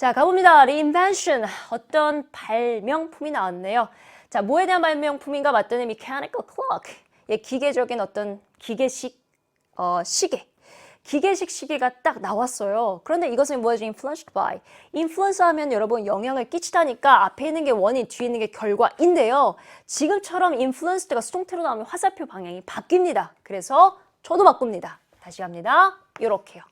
자, 가봅니다. reinvention. 어떤 발명품이 나왔네요. 자, 뭐에 대한 발명품인가 봤더니 mechanical clock. 예, 기계적인 어떤 기계식 어, 시계. 기계식 시계가 딱 나왔어요. 그런데 이것은 뭐죠? influenced by. influence 하면 여러분 영향을 끼치다니까 앞에 있는 게 원인, 뒤에 있는 게 결과인데요. 지금처럼 influenced가 수동태로 나오면 화살표 방향이 바뀝니다. 그래서 저도 바꿉니다. 다시 갑니다. 요렇게요.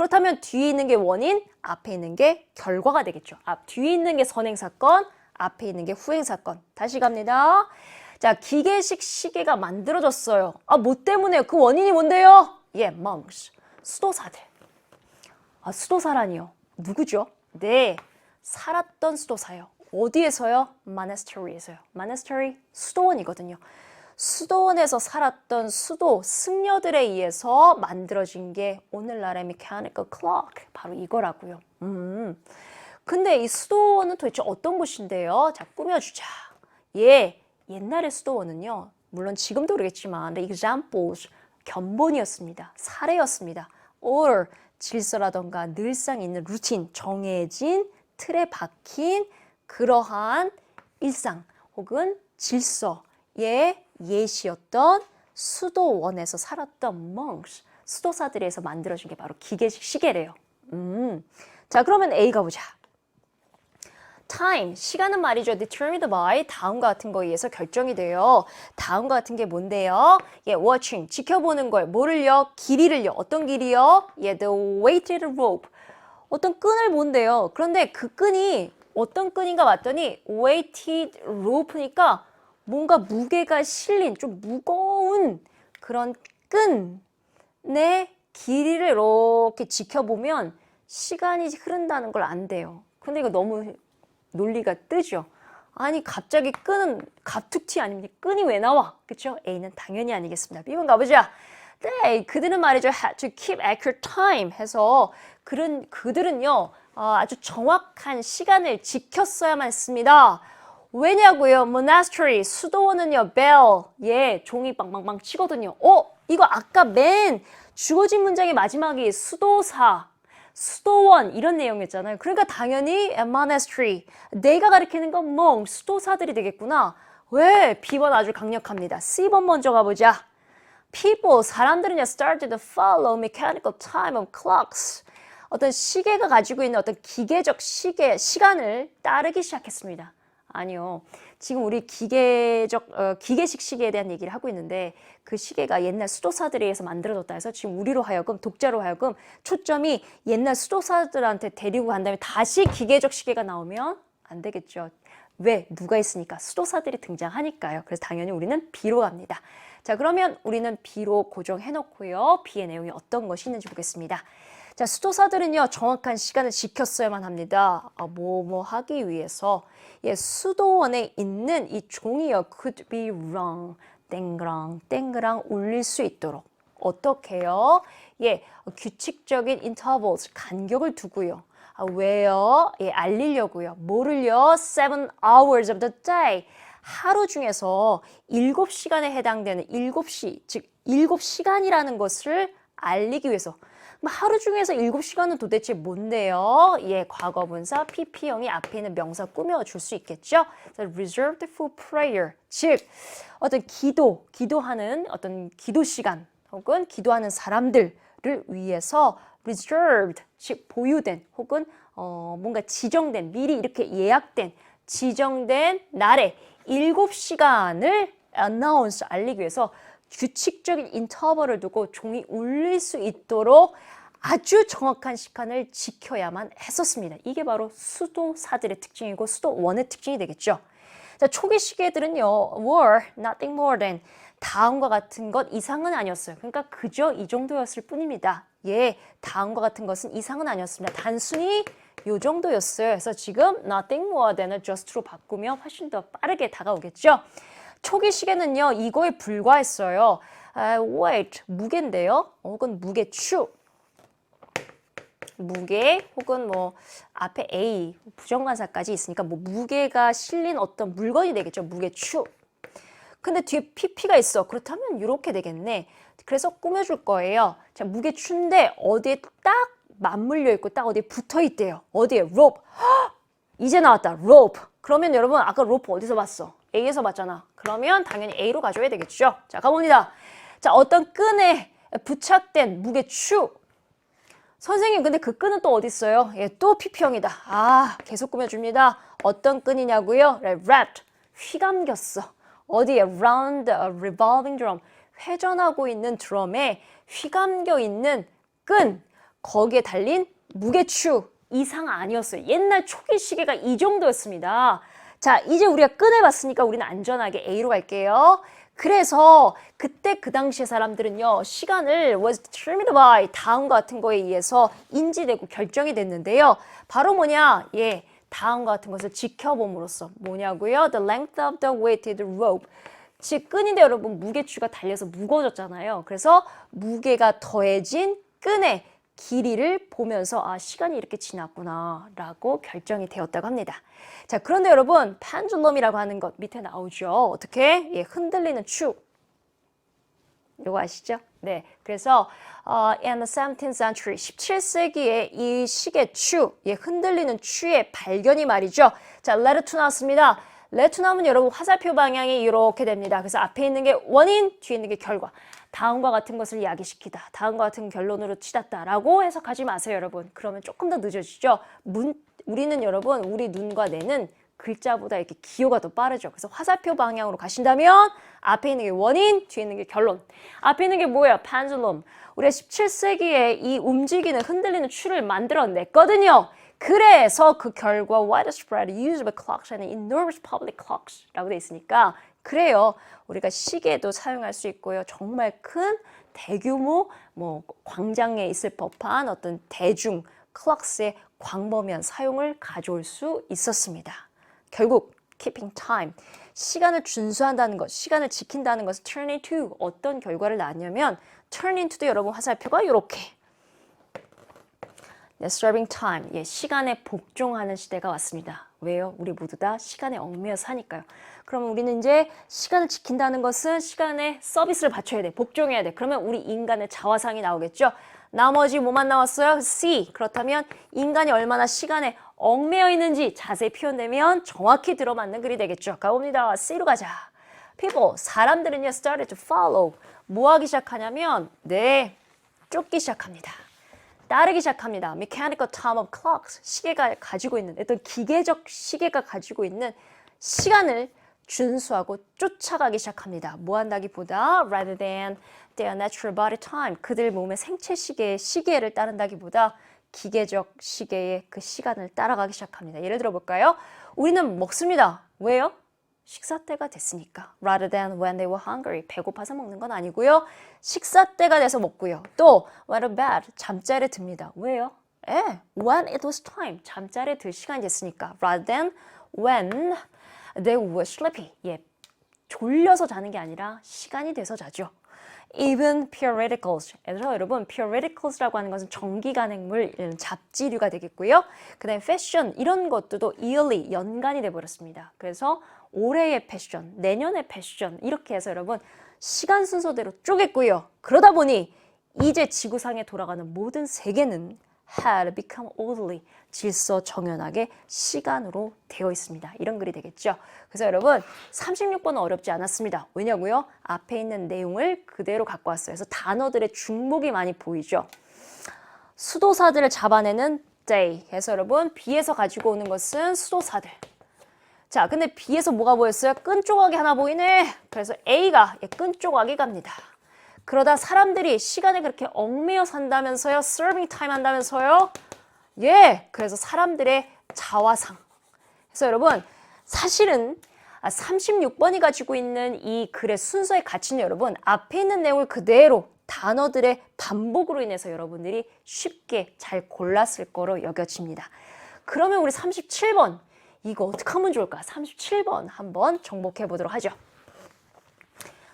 그렇다면 뒤에 있는 게 원인, 앞에 있는 게 결과가 되겠죠. 앞 뒤에 있는 게 선행 사건, 앞에 있는 게 후행 사건. 다시 갑니다. 자, 기계식 시계가 만들어졌어요. 아, 뭐 때문에요? 그 원인이 뭔데요? 예, monks. 수도사들. 아, 수도사라니요. 누구죠? 네, 살았던 수도사요. 어디에서요? monastery에서요. monastery 수도원이거든요. 수도원에서 살았던 수도 승려들에 의해서 만들어진 게 오늘날의 mechanical clock 바로 이거라고요. 음. 근데 이 수도원은 도대체 어떤 곳인데요? 자, 꾸며주자. 예, 옛날의 수도원은요. 물론 지금도 그러겠지만 examples 견본이었습니다. 사례였습니다. or 질서라던가 늘상 있는 루틴, 정해진 틀에 박힌 그러한 일상 혹은 질서의 예시였던 수도원에서 살았던 monks, 수도사들에서 만들어진 게 바로 기계식 시계래요. 음. 자, 그러면 A 가보자. time, 시간은 말이죠. determined by 다음과 같은 거에 의해서 결정이 돼요. 다음과 같은 게 뭔데요? 예, watching, 지켜보는 거예요. 뭐를요? 길이를요. 어떤 길이요? 예, the weighted rope. 어떤 끈을 본대요. 그런데 그 끈이 어떤 끈인가 봤더니 weighted rope니까 뭔가 무게가 실린 좀 무거운 그런 끈의 길이를 이렇게 지켜보면 시간이 흐른다는 걸 안 돼요. 근데 이거 너무 논리가 뜨죠. 아니 갑자기 끈은 갑툭튀 아닙니까? 끈이 왜 나와? 그쵸? A는 당연히 아니겠습니다. B번 가보자. 네, 그들은 말이죠. had to keep accurate time 해서 그런 그들은요 어, 아주 정확한 시간을 지켰어야만 했습니다. 왜냐고요? monastery 수도원은요 bell 예 종이 빵빵빵 치거든요. 어 이거 아까 맨 주어진 문장의 마지막이 수도사 수도원 이런 내용이었잖아요. 그러니까 당연히 monastery 내가 가리키는 건 monk 수도사들이 되겠구나. 왜? B번 아주 강력합니다. C번 먼저 가보자. People 사람들은요 started to follow mechanical time of clocks. 어떤 시계가 가지고 있는 어떤 기계적 시계 시간을 따르기 시작했습니다. 아니요. 지금 우리 기계적 어, 기계식 시계에 대한 얘기를 하고 있는데 그 시계가 옛날 수도사들에 의해서 만들어졌다 해서 지금 우리로 하여금 독자로 하여금 초점이 옛날 수도사들한테 데리고 간 다음에 다시 기계적 시계가 나오면 안 되겠죠. 왜? 누가 있으니까 수도사들이 등장하니까요. 그래서 당연히 우리는 B로 갑니다. 자, 그러면 우리는 B로 고정해 놓고요. B의 내용이 어떤 것이 있는지 보겠습니다. 자, 수도사들은요, 정확한 시간을 지켰어야만 합니다. 아, 뭐, 뭐 하기 위해서. 예, 수도원에 있는 이 종이요, could be wrong. 땡그랑, 땡그랑 울릴 수 있도록. 어떻게요? 예, 규칙적인 intervals, 간격을 두고요. 아, 왜요? 예, 알리려고요. 뭐를요? seven hours of the day. 하루 중에서 7시간에 해당되는 7시, 즉 7시간이라는 것을 알리기 위해서 하루 중에서 7시간은 도대체 뭔데요? 예, 과거분사 PP형이 앞에 있는 명사 꾸며줄 수 있겠죠? reserved for prayer, 즉 어떤 기도, 기도하는 어떤 기도 시간 혹은 기도하는 사람들을 위해서 reserved, 즉 보유된 혹은 어, 뭔가 지정된 미리 이렇게 예약된 지정된 날에 7시간을 announce 알리기 위해서 규칙적인 인터벌을 두고 종이 울릴 수 있도록 아주 정확한 시간을 지켜야만 했었습니다. 이게 바로 수도사들의 특징이고 수도원의 특징이 되겠죠. 자, 초기 시계들은요, were nothing more than 다음과 같은 것 이상은 아니었어요. 그러니까 그저 이 정도였을 뿐입니다. 예, 다음과 같은 것은 이상은 아니었습니다. 단순히 요 정도였어요. 그래서 지금 nothing more than을 just로 바꾸면 훨씬 더 빠르게 다가오겠죠. 초기 시계는요, 이거에 불과했어요. 아, weight, 무게인데요. 혹은 무게추. 무게 혹은 뭐 앞에 A 부정관사까지 있으니까 뭐 무게가 실린 어떤 물건이 되겠죠. 무게추. 근데 뒤에 PP가 있어. 그렇다면 이렇게 되겠네. 그래서 꾸며줄 거예요. 자, 무게추인데 어디에 딱 맞물려 있고 딱 어디에 붙어 있대요. 어디에? rope. 헉! 이제 나왔다. rope. 그러면 여러분 아까 rope 어디서 봤어? A에서 봤잖아. 그러면 당연히 A로 가져야 되겠죠. 자, 가봅니다. 자, 어떤 끈에 부착된 무게 추. 선생님, 근데 그 끈은 또 어디 있어요? 예, 또 PP형이다. 아, 계속 꾸며줍니다. 어떤 끈이냐고요? 네, wrapped. 휘감겼어. 어디에? round a revolving drum. 회전하고 있는 드럼에 휘감겨 있는 끈. 거기에 달린 무게추. 이상 아니었어요. 옛날 초기 시계가 이 정도였습니다. 자, 이제 우리가 끈해봤으니까 우리는 안전하게 A로 갈게요. 그래서 그때 그 당시의 사람들은요, 시간을 was determined by 다음과 같은 거에 의해서 인지되고 결정이 됐는데요. 바로 뭐냐? 예, 다음과 같은 것을 지켜봄으로써 뭐냐고요? The length of the weighted rope. 즉, 끈인데 여러분 무게추가 달려서 무거워졌잖아요. 그래서 무게가 더해진 끈의 길이를 보면서 아 시간이 이렇게 지났구나 라고 결정이 되었다고 합니다. 자 그런데 여러분 펜줄럼이라고 하는 것 밑에 나오죠. 어떻게? 예, 흔들리는 추. 이거 아시죠? 네. 그래서 어, in the 17th century 17세기에 이 시계 추, 예, 흔들리는 추의 발견이 말이죠. 자, to 나왔습니다. 나오면 여러분 화살표 방향이 이렇게 됩니다. 그래서 앞에 있는 게 원인, 뒤에 있는 게 결과. 다음과 같은 것을 야기시키다. 다음과 같은 결론으로 치닫다라고 해석하지 마세요, 여러분. 그러면 조금 더 늦어지죠. 문, 우리는 여러분, 우리 눈과 뇌는 글자보다 이렇게 기호가 더 빠르죠. 그래서 화살표 방향으로 가신다면 앞에 있는 게 원인, 뒤에 있는 게 결론. 앞에 있는 게 뭐예요? 펜줄럼. 우리가 17세기에 이 움직이는 흔들리는 추를 만들어냈거든요. 그래서 그 결과 widespread use of clocks and enormous public clocks라고 돼 있으니까 그래요. 우리가 시계도 사용할 수 있고요. 정말 큰 대규모 뭐 광장에 있을 법한 어떤 대중 클럭스의 광범위한 사용을 가져올 수 있었습니다. 결국 keeping time 시간을 준수한다는 것, 시간을 지킨다는 것은 turning to 어떤 결과를 낳았냐면 turning to도 여러분 화살표가 이렇게 네, serving time. 예, 시간에 복종하는 시대가 왔습니다. 왜요? 우리 모두 다 시간에 얽매여 사니까요. 그러면 우리는 이제 시간을 지킨다는 것은 시간에 서비스를 바쳐야 돼. 복종해야 돼. 그러면 우리 인간의 자화상이 나오겠죠? 나머지 뭐만 나왔어요? C. 그렇다면 인간이 얼마나 시간에 얽매여 있는지 자세히 표현되면 정확히 들어맞는 글이 되겠죠. 가봅니다. C로 가자. People, 사람들은요, started to follow. 뭐 하기 시작하냐면, 네, 쫓기 시작합니다. 따르기 시작합니다. Mechanical time of clocks. 시계가 가지고 있는 어떤 기계적 시계가 가지고 있는 시간을 준수하고 쫓아가기 시작합니다. 뭐 한다기보다 rather than their natural body time. 그들 몸의 생체 시계의 시계를 따른다기보다 기계적 시계의 그 시간을 따라가기 시작합니다. 예를 들어 볼까요? 우리는 먹습니다. 왜요? 식사 때가 됐으니까. rather than when they were hungry. 배고파서 먹는 건 아니고요. 식사 때가 돼서 먹고요. 또 when to bed. 잠자리에 듭니다. 왜요? 예, when it was time. 잠자리에 들 시간이 됐으니까. rather than when they were sleepy. 예, 졸려서 자는 게 아니라 시간이 돼서 자죠. Even periodicals. 그래서 여러분, periodicals라고 하는 것은 정기간행물, 이런 잡지류가 되겠고요. 그 다음에 패션, 이런 것들도 yearly, 연간이 돼 버렸습니다. 그래서 올해의 패션, 내년의 패션, 이렇게 해서 여러분, 시간 순서대로 쪼갰고요. 그러다 보니 이제 지구상에 돌아가는 모든 세계는 had become orderly, 질서 정연하게 시간으로 되어 있습니다. 이런 글이 되겠죠. 그래서 여러분 36번은 어렵지 않았습니다. 왜냐고요? 앞에 있는 내용을 그대로 갖고 왔어요. 그래서 단어들의 중복이 많이 보이죠. 수도사들을 잡아내는 day. 그래서 여러분 B에서 가지고 오는 것은 수도사들. 자, 근데 B에서 뭐가 보였어요? 끈 조각이 하나 보이네. 그래서 A가 끈 조각이 갑니다. 그러다 사람들이 시간에 그렇게 얽매여 산다면서요? serving 한다면서요? 예, 그래서 사람들의 자화상. 그래서 여러분, 사실은 36번이 가지고 있는 이 글의 순서의 가치는 여러분, 앞에 있는 내용을 그대로 단어들의 반복으로 인해서 여러분들이 쉽게 잘 골랐을 거로 여겨집니다. 그러면 우리 37번, 이거 어떻게 하면 좋을까? 37번 한번 정복해 보도록 하죠.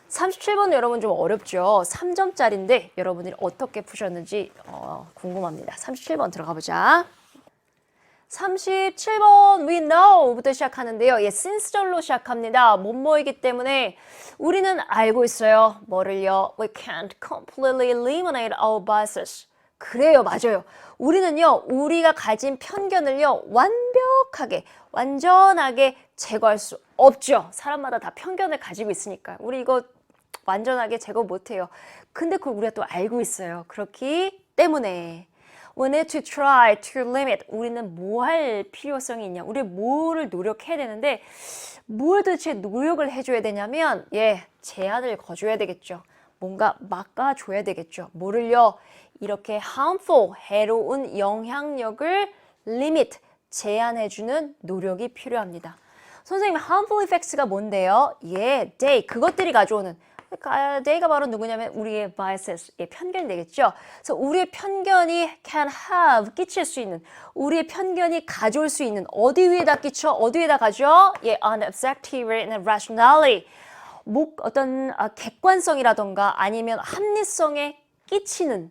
37번 여러분 좀 어렵죠? 3점짜리인데 여러분들이 어떻게 푸셨는지 어, 궁금합니다. 37번 들어가 보자. 37번 we know부터 시작하는데요. 예, since절로 시작합니다. 뭐뭐이기 때문에 우리는 알고 있어요. 뭐를요? We can't completely eliminate our biases. 그래요, 맞아요. 우리는요, 우리가 가진 편견을요, 완벽 하게, 완전하게 제거할 수 없죠. 사람마다 다 편견을 가지고 있으니까. 우리 이거 완전하게 제거 못해요. 근데 그걸 우리가 또 알고 있어요. 그렇기 때문에. We need to try to limit. 우리는 뭐 할 필요성이 있냐? 우리 뭐를 노력해야 되는데, 뭘 도대체 노력을 해줘야 되냐면, 예, 제한을 거줘야 되겠죠. 뭔가 막아줘야 되겠죠. 뭐를요? 이렇게 harmful, 해로운 영향력을 limit, 제한해주는 노력이 필요합니다. 선생님, harmful effects가 뭔데요? 예, they, 그것들이 가져오는 그러니까 they가 바로 누구냐면 우리의 biases, 예, 편견이 되겠죠. 그래서 우리의 편견이 can have, 끼칠 수 있는, 우리의 편견이 가져올 수 있는 어디 위에다 끼쳐? 어디 위에다 가져? 예, on objectivity and rationality. 목 어떤 아, 객관성이라던가 아니면 합리성에 끼치는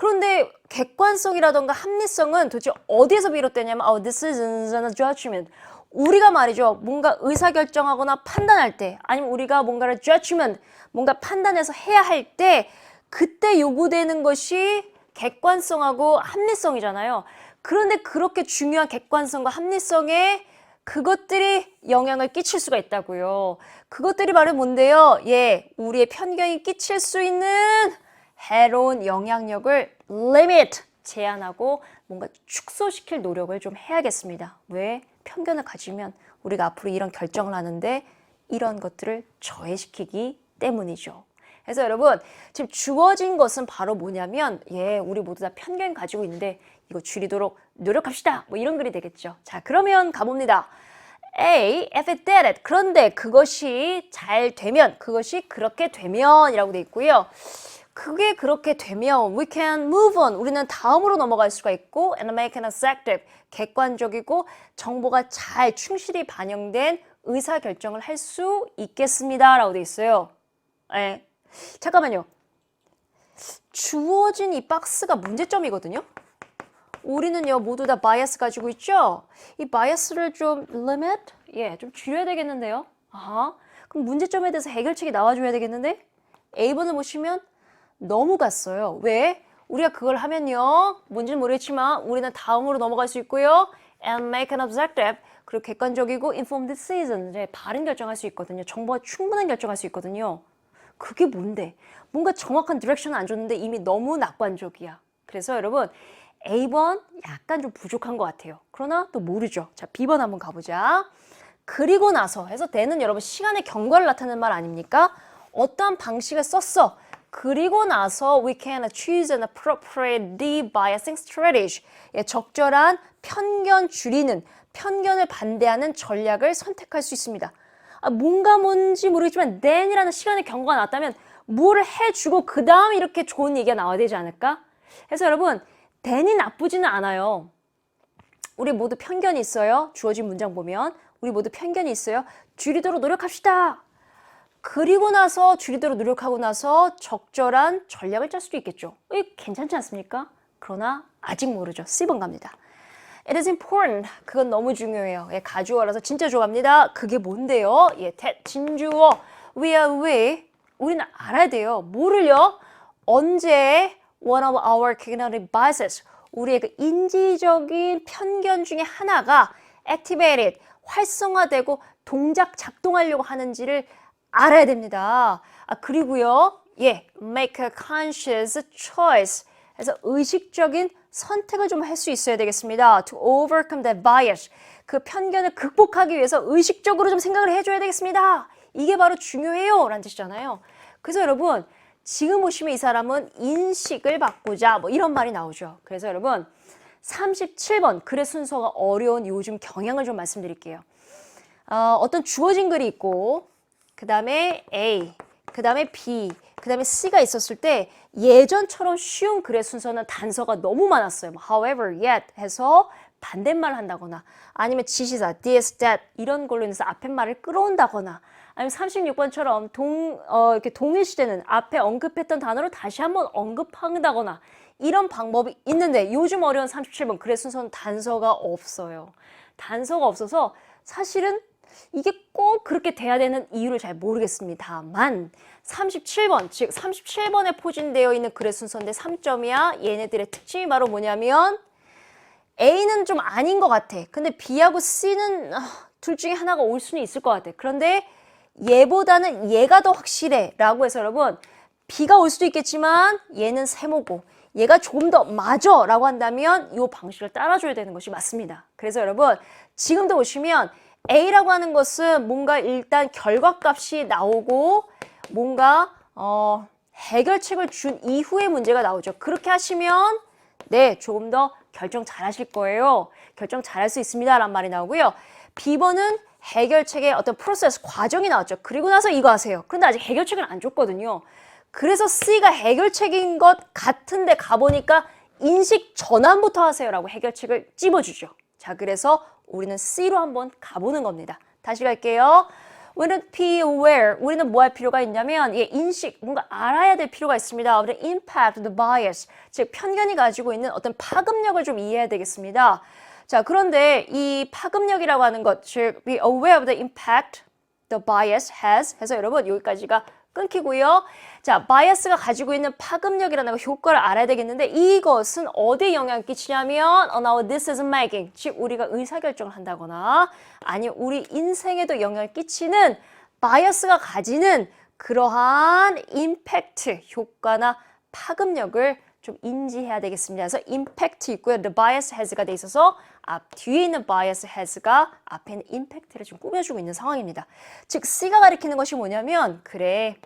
그런데 객관성이라던가 합리성은 도대체 어디에서 비롯되냐면 oh, this is a judgment. 우리가 말이죠. 뭔가 의사결정하거나 판단할 때 아니면 우리가 뭔가를 judgment, 뭔가 판단해서 해야 할 때 그때 요구되는 것이 객관성하고 합리성이잖아요. 그런데 그렇게 중요한 객관성과 합리성에 그것들이 영향을 끼칠 수가 있다고요. 그것들이 바로 뭔데요? 예, 우리의 편견이 끼칠 수 있는 해로운 영향력을 limit, 제한하고 뭔가 축소시킬 노력을 좀 해야겠습니다. 왜? 편견을 가지면 우리가 앞으로 이런 결정을 하는데 이런 것들을 저해시키기 때문이죠. 그래서 여러분, 지금 주어진 것은 바로 뭐냐면, 예, 우리 모두 다 편견 가지고 있는데 이거 줄이도록 노력합시다. 뭐 이런 글이 되겠죠. 자, 그러면 가봅니다. A, if it did it. 그런데 그것이 잘 되면, 그것이 그렇게 되면 이라고 돼 있고요. 그게 그렇게 되면 we can move on. 우리는 다음으로 넘어갈 수가 있고 and make an effective. 객관적이고 정보가 잘 충실히 반영된 의사 결정을 할 수 있겠습니다라고 돼 있어요. 예. 잠깐만요. 주어진 이 박스가 문제점이거든요. 우리는요 모두 다 바이어스 가지고 있죠. 이 바이어스를 좀 limit, 예, 좀 줄여야 되겠는데요. 아하. 그럼 문제점에 대해서 해결책이 나와줘야 되겠는데 A번을 보시면 너무 갔어요. 왜? 우리가 그걸 하면요. 뭔지는 모르겠지만 우리는 다음으로 넘어갈 수 있고요. and make an objective. 그리고 객관적이고 informed decision. 이제 바른 결정할 수 있거든요. 정보가 충분한 결정할 수 있거든요. 그게 뭔데? 뭔가 정확한 디렉션을 안 줬는데 이미 너무 낙관적이야. 그래서 여러분 A번 약간 좀 부족한 것 같아요. 그러나 또 모르죠. 자, B번 한번 가보자. 그리고 나서 해서 대는 여러분 시간의 경과를 나타내는 말 아닙니까? 어떠한 방식을 썼어. 그리고 나서 we can choose an appropriate de-biasing strategy. 예, 적절한 편견 줄이는, 편견을 반대하는 전략을 선택할 수 있습니다. 아, 뭔가 뭔지 모르겠지만 then이라는 시간의 경과가 나왔다면 뭐를 해주고 그 다음 이렇게 좋은 얘기가 나와야 되지 않을까? 그래서 여러분 then이 나쁘지는 않아요. 우리 모두 편견이 있어요. 주어진 문장 보면 우리 모두 편견이 있어요. 줄이도록 노력합시다. 그리고 나서 줄이도록 노력하고 나서 적절한 전략을 짤 수도 있겠죠. 이 괜찮지 않습니까? 그러나 아직 모르죠. C번 갑니다. It is important. 그건 너무 중요해요. 예, 가주어라서 진짜 좋아합니다. 그게 뭔데요? 예, 대, 진주어. We are we. 우리는 알아야 돼요. 뭐를요? 언제 one of our cognitive biases, 우리의 그 인지적인 편견 중에 하나가 activated, 활성화되고 동작 작동하려고 하는지를 알아야 됩니다. 아, 그리고요, 예, make a conscious choice. 그래서 의식적인 선택을 좀 할 수 있어야 되겠습니다. To overcome that bias. 그 편견을 극복하기 위해서 의식적으로 좀 생각을 해줘야 되겠습니다. 이게 바로 중요해요. 라는 뜻이잖아요. 그래서 여러분, 지금 보시면 이 사람은 인식을 바꾸자. 뭐 이런 말이 나오죠. 그래서 여러분, 37번 글의 순서가 어려운 요즘 경향을 좀 말씀드릴게요. 어, 어떤 주어진 글이 있고 그 다음에 A, 그 다음에 B, 그 다음에 C가 있었을 때 예전처럼 쉬운 글의 순서는 단서가 너무 많았어요. 뭐 however, yet 해서 반대말을 한다거나 아니면 지시사, this, that 이런 걸로 인해서 앞에 말을 끌어온다거나 아니면 36번처럼 동, 어, 이렇게 동일 시제는 앞에 언급했던 단어를 다시 한번 언급한다거나 이런 방법이 있는데 요즘 어려운 37번 글의 순서는 단서가 없어요. 단서가 없어서 사실은 이게 꼭 그렇게 돼야 되는 이유를 잘 모르겠습니다만 37번, 즉 37번에 포진되어 있는 글의 순서인데 3점이야. 얘네들의 특징이 바로 뭐냐면 A는 좀 아닌 것 같아. 근데 B하고 C는 아, 둘 중에 하나가 올 수는 있을 것 같아. 그런데 얘보다는 얘가 더 확실해. 라고 해서 여러분, B가 올 수도 있겠지만 얘는 세모고 얘가 조금 더 맞아. 라고 한다면 이 방식을 따라줘야 되는 것이 맞습니다. 그래서 여러분, 지금도 보시면 A라고 하는 것은 뭔가 일단 결과값이 나오고 뭔가 어, 해결책을 준 이후에 문제가 나오죠. 그렇게 하시면 네, 조금 더 결정 잘 하실 거예요. 결정 잘 할 수 있습니다. 라는 말이 나오고요. B번은 해결책의 어떤 프로세스, 과정이 나왔죠. 그리고 나서 이거 하세요. 그런데 아직 해결책은 안 줬거든요. 그래서 C가 해결책인 것 같은데 가보니까 인식 전환부터 하세요라고 해결책을 찝어주죠. 자, 그래서 우리는 C로 한번 가보는 겁니다. 다시 갈게요. 우리는 be aware. 우리는 뭐 할 필요가 있냐면 예, 인식, 뭔가 알아야 될 필요가 있습니다. 우리는 impact, the bias, 즉 편견이 가지고 있는 어떤 파급력을 좀 이해해야 되겠습니다. 자, 그런데 이 파급력이라고 하는 것, 즉 be aware of the impact the bias has 해서 여러분 여기까지가 끊기고요. 자, 바이어스가 가지고 있는 파급력이라는 거 효과를 알아야 되겠는데 이것은 어디에 영향을 끼치냐면 on our decision making, 즉 우리가 의사결정을 한다거나 아니면 우리 인생에도 영향을 끼치는 바이어스가 가지는 그러한 임팩트 효과나 파급력을 좀 인지해야 되겠습니다. 그래서 임팩트 있고요. The bias has가 돼 있어서 앞 뒤에 있는 bias has가 앞에 있는 임팩트를 좀 꾸며주고 있는 상황입니다. 즉 C가 가리키는 것이 뭐냐면 그래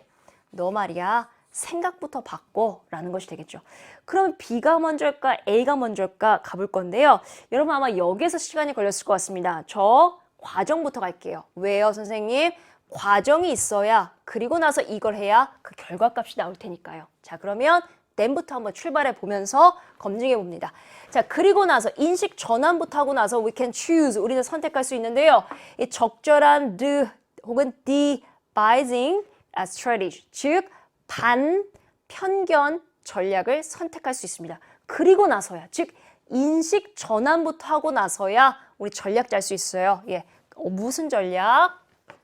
너 말이야 생각부터 바꿔 라는 것이 되겠죠. 그럼 B가 먼저일까 A가 먼저일까 가볼 건데요. 여러분 아마 여기에서 시간이 걸렸을 것 같습니다. 저 과정부터 갈게요. 왜요 선생님? 과정이 있어야 그리고 나서 이걸 해야 그 결과값이 나올 테니까요. 자 그러면 댐부터 한번 출발해 보면서 검증해 봅니다. 자, 그리고 나서 인식 전환부터 하고 나서 we can choose 우리는 선택할 수 있는데요. 이 적절한 the 혹은 devising a strategy 즉 반 편견 전략을 선택할 수 있습니다. 그리고 나서야 즉 인식 전환부터 하고 나서야 우리 전략 짤 수 있어요. 예. 어, 무슨 전략?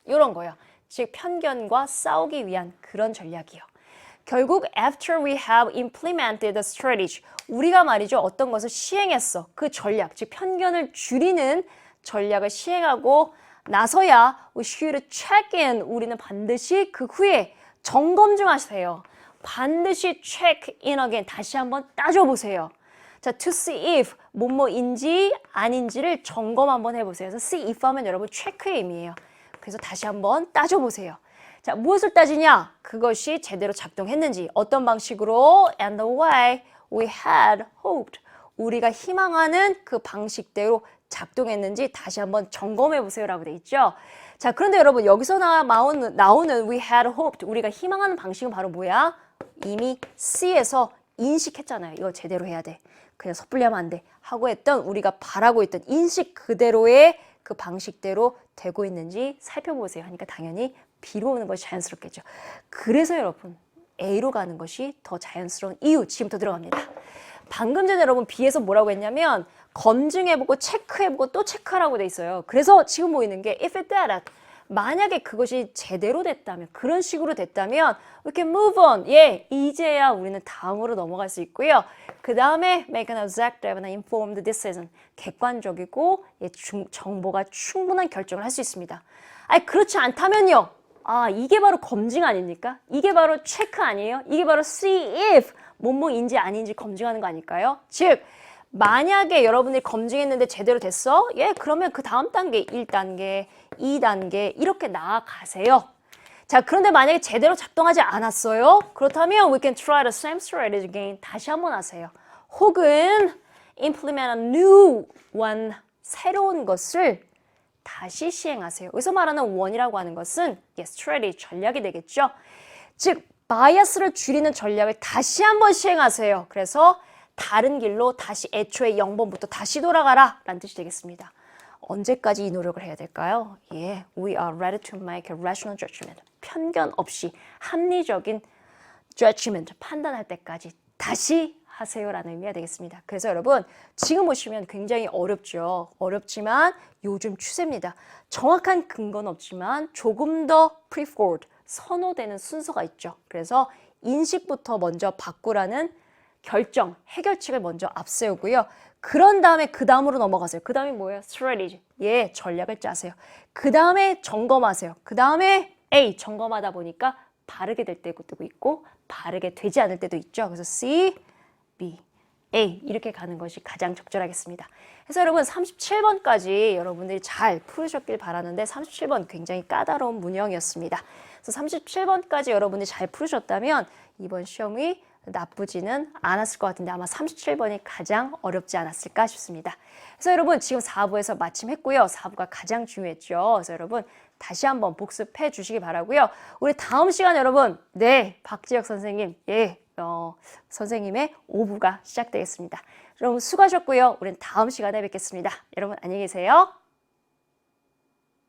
이런 거요. 즉 편견과 싸우기 위한 그런 전략이요. 결국 after we have implemented the strategy 우리가 말이죠 어떤 것을 시행했어. 그 전략 즉 편견을 줄이는 전략을 시행하고 나서야 we should check in. 우리는 반드시 그 후에 점검 좀 하세요. 반드시 check in again. 다시 한번 따져보세요. 자 to see if 뭐뭐인지 아닌지를 점검 한번 해보세요. 그래서 see if 하면 여러분 체크의 의미예요. 그래서 다시 한번 따져보세요 자, 무엇을 따지냐? 그것이 제대로 작동했는지, 어떤 방식으로, and the way we had hoped. 우리가 희망하는 그 방식대로 작동했는지 다시 한번 점검해 보세요라고 돼 있죠. 자, 그런데 여러분 여기서 나, 나오는, 나오는 we had hoped 우리가 희망하는 방식은 바로 뭐야? 이미 C에서 인식했잖아요. 이거 제대로 해야 돼. 그냥 섣불리 하면 안 돼. 하고 했던 우리가 바라고 있던 인식 그대로의 그 방식대로 되고 있는지 살펴보세요. 하니까 당연히 B로 오는 것이 자연스럽겠죠. 그래서 여러분 A로 가는 것이 더 자연스러운 이유 지금부터 들어갑니다. 방금 전에 여러분 B에서 뭐라고 했냐면 검증해보고 체크해보고 또 체크하라고 돼 있어요. 그래서 지금 보이는 게 if it that 만약에 그것이 제대로 됐다면 그런 식으로 됐다면 can move on. 예, 이제야 우리는 다음으로 넘어갈 수 있고요. 그 다음에 make an objective and informed decision. 객관적이고 예, 중, 정보가 충분한 결정을 할 수 있습니다. 아니 그렇지 않다면요. 아, 이게 바로 검증 아닙니까? 이게 바로 체크 아니에요? 이게 바로 see if 뭐뭐인지 아닌지 검증하는 거 아닐까요? 즉, 만약에 여러분들이 검증했는데 제대로 됐어? 예, 그러면 그 다음 단계 1단계, 2단계 이렇게 나아가세요. 자, 그런데 만약에 제대로 작동하지 않았어요? 그렇다면 we can try the same strategy again. 다시 한번 하세요. 혹은 implement a new one. 새로운 것을 다시 시행하세요. 여기서 말하는 원이라고 하는 것은 예, strategy, 전략이 되겠죠. 즉, 바이어스를 줄이는 전략을 다시 한번 시행하세요. 그래서 다른 길로 다시 애초에 0번부터 다시 돌아가라 라는 뜻이 되겠습니다. 언제까지 이 노력을 해야 될까요? 예, we are ready to make a rational judgment. 편견 없이 합리적인 judgment, 판단할 때까지 다시 하세요라는 의미가 되겠습니다. 그래서 여러분 지금 보시면 굉장히 어렵죠. 어렵지만 요즘 추세입니다. 정확한 근거는 없지만 조금 더 preferred 선호되는 순서가 있죠. 그래서 인식부터 먼저 바꾸라는 결정, 해결책을 먼저 앞세우고요. 그런 다음에 그 다음으로 넘어가세요. 그 다음이 뭐예요? strategy. 예, 전략을 짜세요. 그 다음에 점검하세요. 그 다음에 A, 점검하다 보니까 바르게 될 때도 있고 바르게 되지 않을 때도 있죠. 그래서 C, B, A 이렇게 가는 것이 가장 적절하겠습니다. 그래서 여러분 37번까지 여러분들이 잘 풀으셨길 바라는데 37번 굉장히 까다로운 문형이었습니다. 그래서 37번까지 여러분들이 잘 풀으셨다면 이번 시험이 나쁘지는 않았을 것 같은데 아마 37번이 가장 어렵지 않았을까 싶습니다. 그래서 여러분 지금 4부에서 마침 했고요. 4부가 가장 중요했죠. 그래서 여러분 다시 한번 복습해 주시기 바라고요. 우리 다음 시간 여러분 네 박지혁 선생님 예 어, 선생님의 5부가 시작되겠습니다. 여러분 수고하셨고요. 우리는 다음 시간에 뵙겠습니다. 여러분 안녕히 계세요.